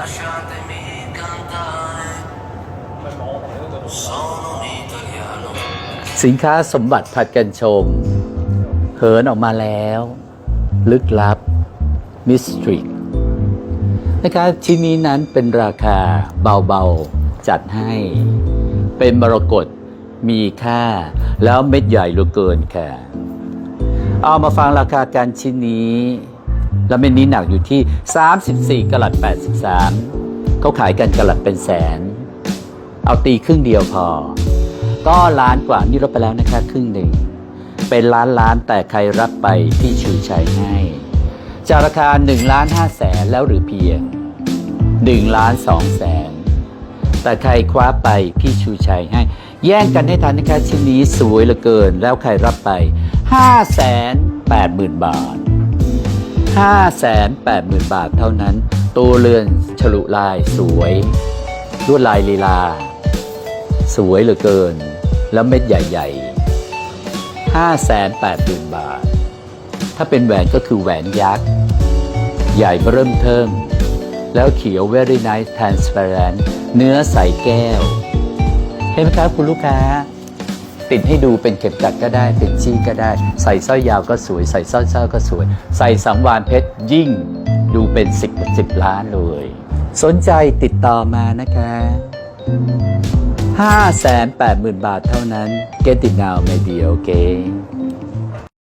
Lasciatemi cantare, sono un italiano. สินค้าสมบัติผัดกันชม เหินออกมาแล้ว ลึกลับ มิสทริกนะคะชิ้นนี้นั้นเป็นราคาเบาๆ จัดให้ เป็นมรกตมีค่า แล้วเม็ดใหญ่เหลือเกินค่ะ เอามาฟังราคาการชิ้นนี้ แล้วเม็ดนี้หนักอยู่ที่ 34กะลัด83เขาขายกันกะลัดเป็นแสน เอาตีครึ่งเดียวพอ ก็ล้านกว่านี่ลดไปแล้วนะคะครึ่งหนึ่ง เป็นล้านล้านแต่ใครรับไปพี่ชูชัยให้จากราคา1ล้าน5แสนแล้วหรือเพียง1ล้าน2แสนแต่ใครคว้าไปพี่ชูชัยให้ แย่งกันให้ทันนะคะชิ้นนี้สวยเหลือเกินแล้วใครรับไป5แสน8หมื่นบาท 5แสน8หมื่นบาทเท่านั้นตัวเรือนฉลุลายสวยลวดลายลีลา สวยเหลือเกิน แล้วเม็ดใหญ่ๆห้าแสนแปดหมื่นบาท ถ้าเป็นแหวนก็คือแหวนยักษ์ ใหญ่เริ่มเทิมแล้วเขียว very nice transparent เนื้อใสแก้ว เห็นไหมครับคุณลูกค้า ติดให้ดูเป็นเข็มกัดก็ได้ เป็นชี้ก็ได้ ใส่สร้อยยาวก็สวย ใส่สร้อยเส้าก็สวย ใส่สังวานเพชรยิ่งดูเป็นสิบสิบล้านเลย สนใจติดต่อมานะคะ5 8 0 0 0 0 บาทเท่านั้น Get it now maybe okay